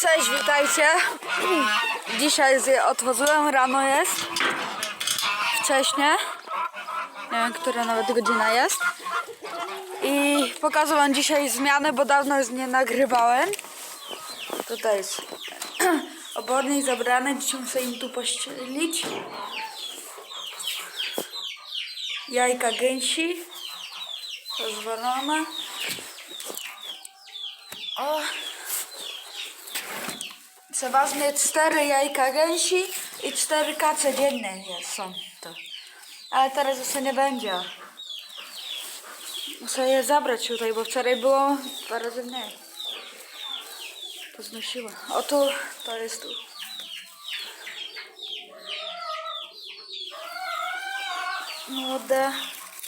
Cześć, witajcie. Dzisiaj otworzyłem, rano jest. Wcześnie. Nie wiem, która nawet godzina jest. I pokażę wam dzisiaj zmiany, bo dawno już nie nagrywałem. Tutaj jest obornik zabrany, dzisiaj muszę im tu pościelić. Jajka gęsi. Rozwalone. O. Przeważnie cztery jajka gęsi i cztery kacze dzienne jest- są to. Ale teraz już nie będzie. Muszę je zabrać tutaj, bo wczoraj było dwa razy mniej. To znosiła. O tu, to jest tu. Młode,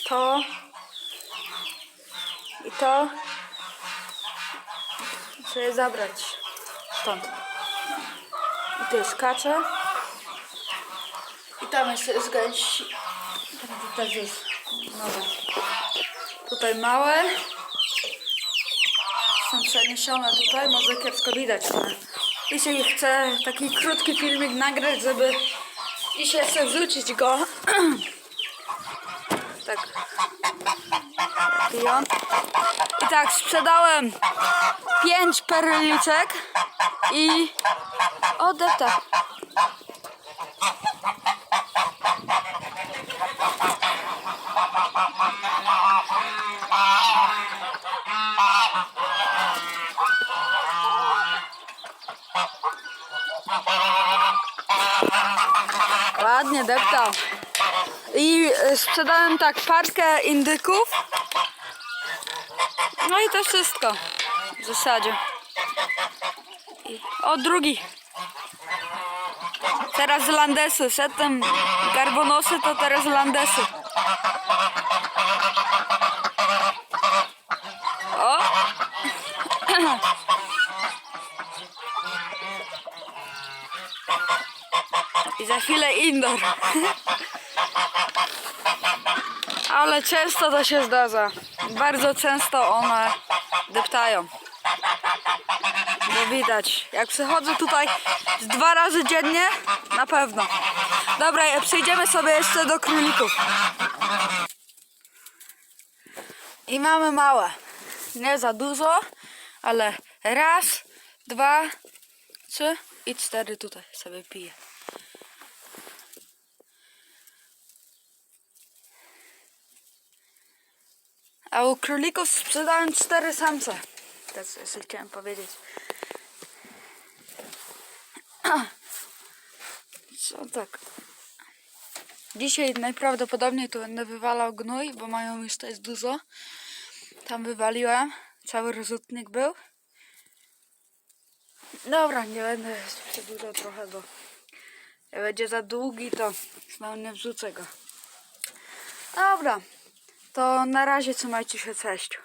to i to. Je zabrać stąd. I to jest kacze. I tam jeszcze jest gęś. To też jest nowe. Tutaj małe. Są przeniesione tutaj, może kiepsko widać. Ale chcę taki krótki filmik nagrać, żeby dzisiaj chcę wrzucić go. tak. On. I tak, sprzedałem pięć perliczek i odepta. Ładnie deptał. I y, sprzedałem tak parkę indyków. No i to wszystko w zasadzie. I, o, drugi. Teraz landesy. Przedtem garbonosy, to teraz landesy. O! I za chwilę indoor. Ale często to się zdarza. Bardzo często one deptają. Bo widać, jak przychodzę tutaj z dwa razy dziennie, na pewno. Dobra, przejdziemy sobie jeszcze do królików. I mamy małe. Nie za dużo, ale raz, dwa, trzy i cztery tutaj sobie piję. A u królików sprzedałem cztery samce. To jeszcze chciałem powiedzieć. Co tak? Dzisiaj najprawdopodobniej tu będę wywalał gnój, bo mają już jest dużo. Tam wywaliłem. Cały rozrzutnik był. Dobra, nie będę przedłużał trochę, bo jak będzie za długi, to znowu nie wrzucę go. Dobra, to na razie trzymajcie się, cześć.